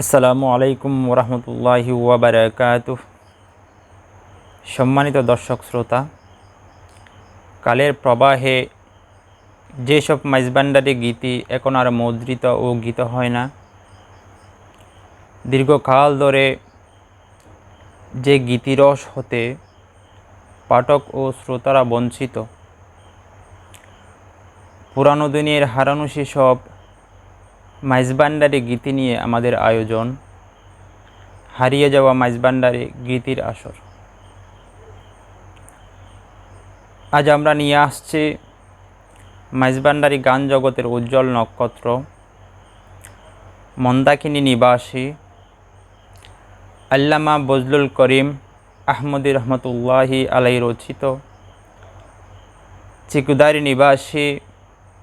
আসসালামু আলাইকুম ওরহমতুল্লাহি ওয়াবারাকাত। সম্মানিত দর্শক শ্রোতা, কালের প্রবাহে যেসব মাইজবান্ডারি গীতি এখন আর মুদ্রিত ও গীত হয় না, দীর্ঘকাল ধরে যে গীতিরস হতে পাঠক ও শ্রোতারা বঞ্চিত। পুরানো দিনের হারানো সেসব মাইজবান্ডারি গীতি নিয়ে আমাদের আয়োজন। হারিয়ে যাওয়া মাইজবান্ডারি গীতির আসর। আজ আমরা নিয়ে আসছি মাইজবান্ডারি গান জগতের উজ্জ্বল নক্ষত্র। মন্দাকিনী নিবাসী। আল্লামা বজলুল করিম আহমদি রহমতুল্লাহি আলাই রচিত। চিকুদারি নিবাসী।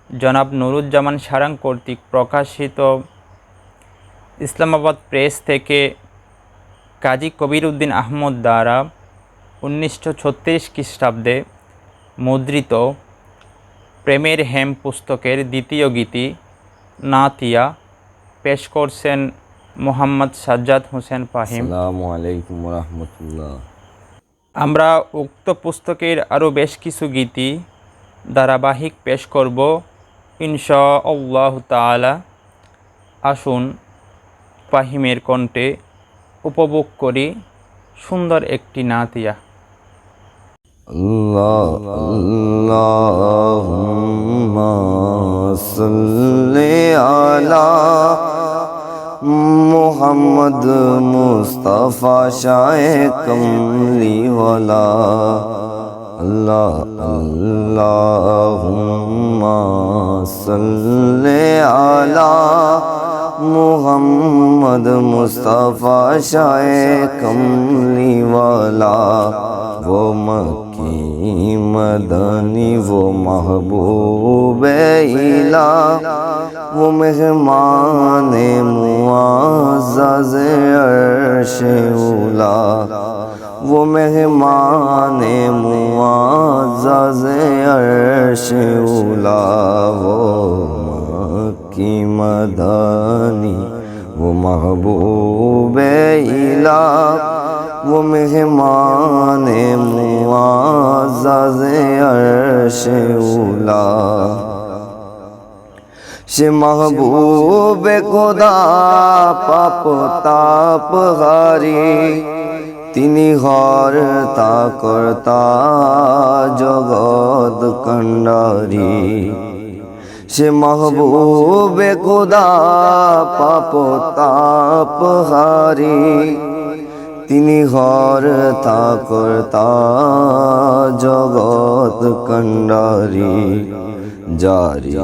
জনাব নুরুজ্জামান সারাং কর্তৃক প্রকাশিত ইসলামাবাদ প্রেস থেকে কাজী কবির উদ্দিন আহমদ দ্বারা উনিশশো ছত্রিশ খ্রিস্টাব্দে মুদ্রিত প্রেমের হেম পুস্তকের দ্বিতীয় গীতি নাতিয়া পেশ করছেন মোহাম্মদ সাজ্জাদ হোসেন আসসালামু আলাইকুম রহমতুল্লাহ আমরা উক্ত পুস্তকের আরও বেশ কিছু গীতি ধারাবাহিক পেশ করব। ইনশা আল্লাহ তালা আসুন ফাহিমের কণ্ঠে উপভোগ করি সুন্দর একটি নাতিয়া। মুহাম্মদ মুস্তাফা শায়ে কমলি اللہ اللہم صلی علی محمد مصطفیٰ شاہ کملی والا وہ مکی مدنی وہ محبوب الہ وہ مہمان معزز عرش اولا وہ مہمان معزز عرش اولا ہو مکی مدانی وہ محبوب الہ، وہ مہمان معزز عرش اولا۔ شی محبوب خدا، پاپ تاپ غاری তিনি হর তা কর্তা, জগৎ কণ্ডারি। সে মাহবুব খোদা, পাপ তাপ হারি। তিনি হর তা কর্তা, জগৎ কণ্ডারি। জারি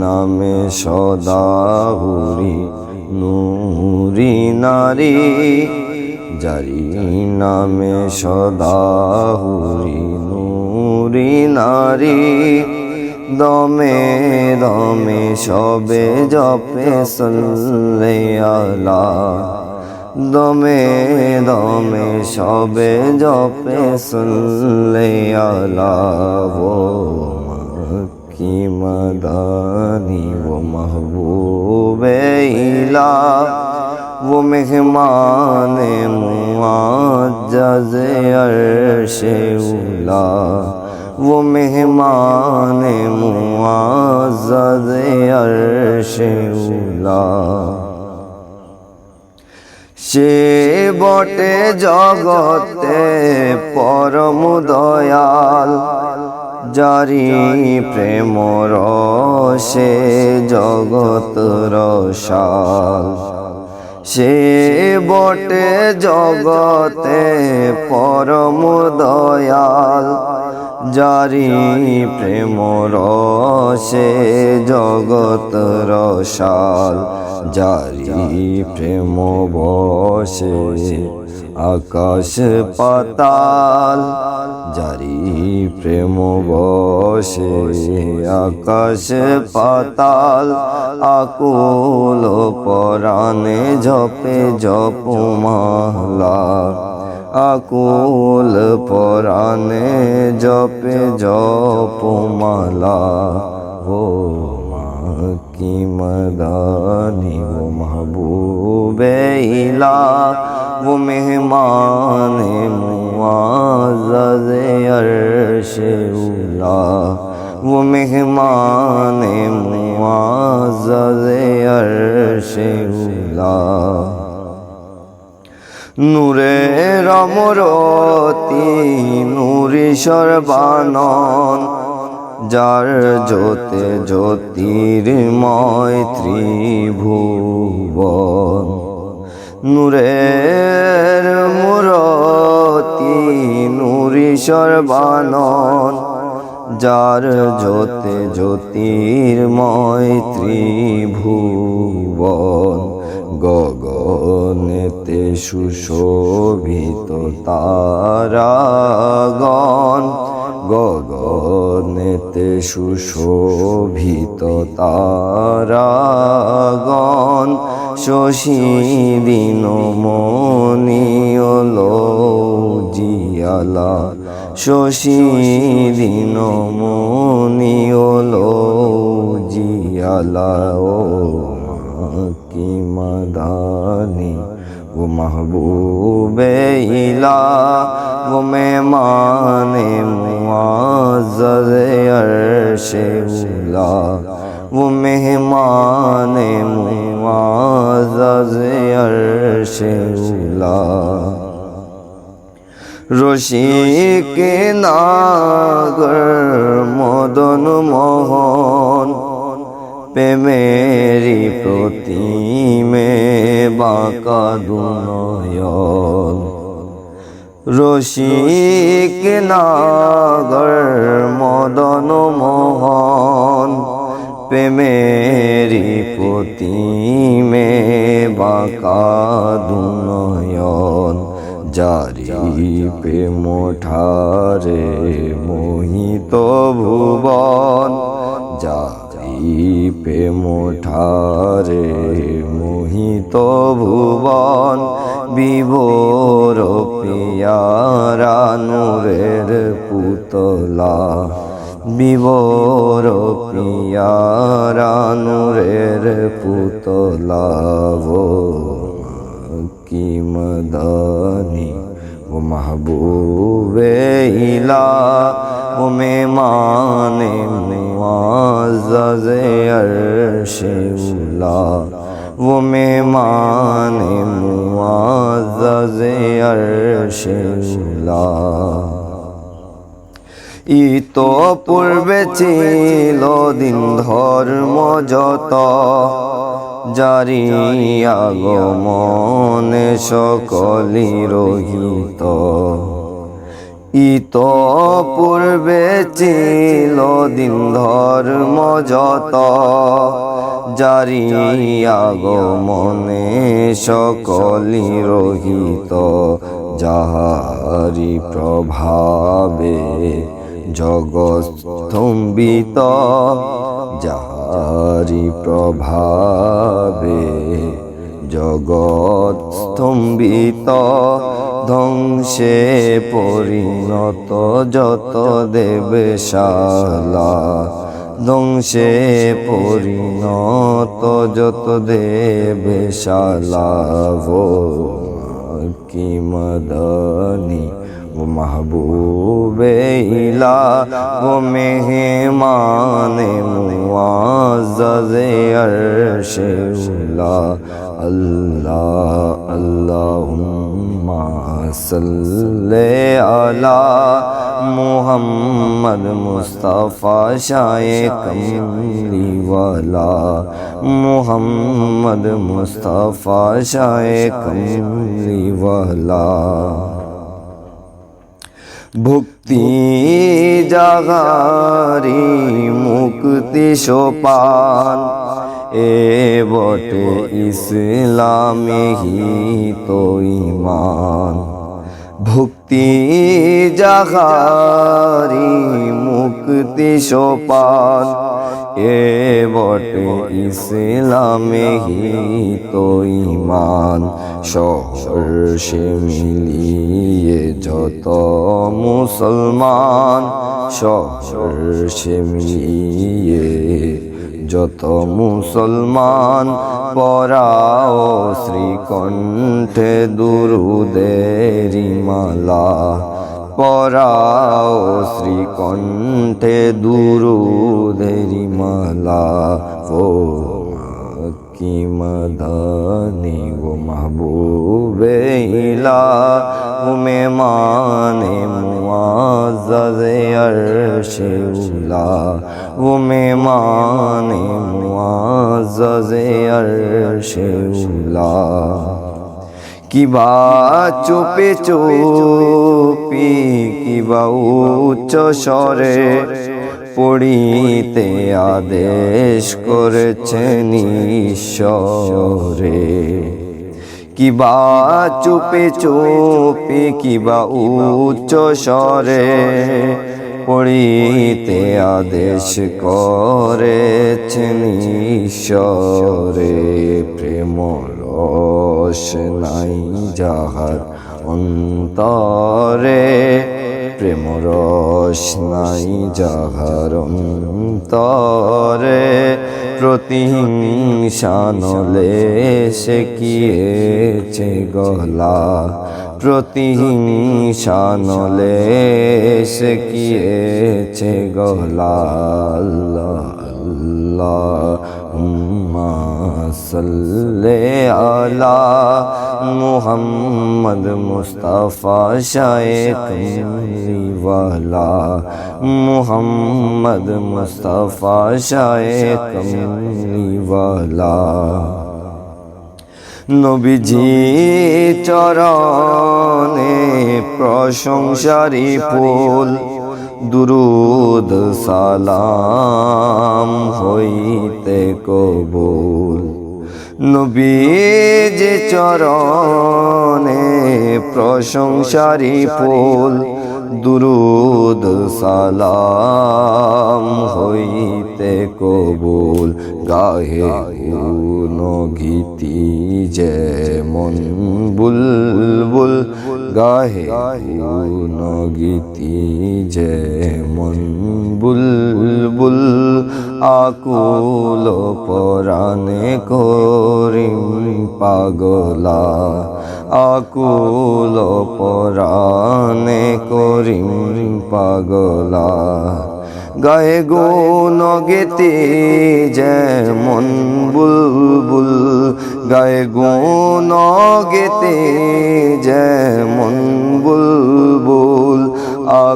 নামে সদাহুরি নুরি নারী। যারি নামে সদা হুরি নুরি নারী। দমে দমে সবে জপে সল্লে আলা। দমে দমে সবে জপে সল্লে আলা। ও কি মদানি, ও মাহবুবে ইলা। वो मेहमान मुआज़ अर्श उला वो मेहमान मुआज़ अर्श उला সে বটে জগতে পরম দয়াল জারি প্রেম রসে জগত রসাল সে বটে জগতে পরম দয়াল জারি প্রেম রসে জগত রসাল জারি প্রেম বসে আকাশ পাতাল। জারি প্রেম বসে আকাশ পাতাল, আকুল পরাণে জপে জপমালা আকুল পরাণে জপে জপমালা ও কি মদানি, ও মাহবুবে इला वो मेहमान मुआज़ अर्श उला वो मेहमान मुआज़ अर्श उला নূরে রমরতি নূরি সর্বানন যার জ্যোতে জ্যোতির্ময় ত্রিভুবন নূরের সর্বানন যার জ্যোতে জ্যোতির্ময় ত্রিভুবন গগনেতে সুশোভিত তারাগণ গগনেতে সুশোভিত তারাগণ শশী দিন মনি ওলো জিয়ালা। শশী দিন মনি ওলো জিয়ালা। ও কি মদানি, ও মাহবুবে ইলা, ও মে মানে মুআজ্জাজ আরশে উলা वो मेहमान मुआज़ अर्श उला রসিক নাগর মদন মোহন প্রেমেরি প্রতিমে বাঁকা দুনয়ন রসিক নাগর মদন মোহন প্রেমেরি প্রতিমে বাঁকা দুনয়ন জারি প্রেম ঠারে মোহিত ভুবন জারি প্রেম ঠারে মোহিত ভুবন, বিভোর পিয়ারা নূরের পুতলা। বিবর পিয়ারানুরের পুতলাব কি মদানি ও মাহবুবে ইলা, ও মে মানে মুআজ্জাজে আরশে উলা ও মে মানে মুআজ্জাজে আরশে উলা ইতো পূর্বে ছিল দিন ধর্ম যত। জারি আগমনে সকলি রহিত। ইত পূর্বে ছিল দিন ধর্ম যত। জারি আগমনে সকলি রহিত। যাহারি প্রভাবে জগস্তম্বিত যাহারি প্রভাবে জগৎ স্তম্ভিত ধ্বংসে পরিণত যত দেবশালা, ধ্বংসে পরিণত যত দেবশালা ও কি মদনী। وہ محبوب الہ، وہ مہمان معزز عرش اللہ اللہ، اللہم صلی علی محمد مصطفیٰ شائع کملی والا۔ محمد مصطفیٰ شائع کملی والا۔ ভক্তি জাগারি মুক্তি সোপান। এ বটে ইসলামে হিত ইমান ভক্তি জাগারি মুক্তি সোপান। এ বটে ইসলামে হিত ইমান সহর্ষে মিলিয়ে যত মুসলমান মিলিয়ে যত মুসলমান পরাও শ্রীকণ্ঠে দুরুদেরি মালা। পরাও শ্রীকণ্ঠে দুরুদেরি মালা। ও কি মদানি, ও মাহবুবে উমে মানে মুআজ্জাজে আরশে উলা উমে মানে মুআজ্জাজে আরশে উলা কিবা চুপে চুপি কিবা উচ্চ স্বরে পড়িতে আদেশ করেছেন ঈশ্বরে কিবা চুপে চুপি কিবা উচ্চ স্বরে পড়িতে আদেশ করেছেন ঈশ্বরে, প্রেম রস নাই যাহার অন্তরে, প্রেম রস নাই যাহার অন্তরে। প্রতিহিংসানলে সে কিয়েছে গলা? প্রতিহিংসানলে সে কিয়েছে গলা? আল্লাহ আল্লাহুম্মা মুহাম্মদ মুস্তাফা শায়ে কমলিওয়ালা মুহাম্মদ মুস্তাফা শায়ে কমলিওয়ালা নবীজি চরণে প্রশংসারি ফুল, দুরুদ সালাম হইতে কবুল। নবীজ চরণে প্রশংসারি ফুল, দুরুদ সালাম হইতে কবুল। গাহে গুণ গীতি যেমন বুলবুল, গাহে গীতি যেমন বুলবুল আকুল পরাণে করিম পাগলা। আকুল পরাণে করিম পাগলা। গায়ে গুণ গেতে যেমন বুলবুল, গায়ে গুণ গেতে যেমন বুলবুল।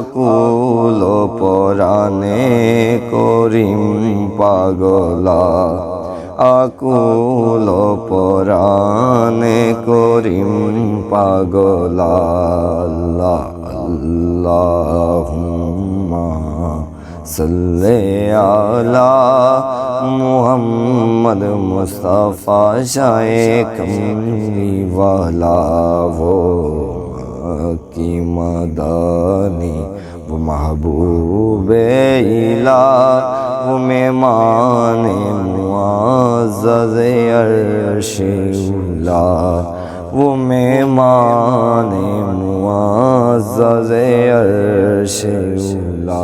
আকুল পরাণে করিম পাগলা আকুল পরাণে করিম পাগলা, আল্লাহুম্মা সাল্লি আলা محمد مصطفیٰ شائے کمری والا وہ کی مدانی महबूब इला वो मेहमान मुआज़ अरशुल्ला वो मेहमान मुआज़ अरशुल्ला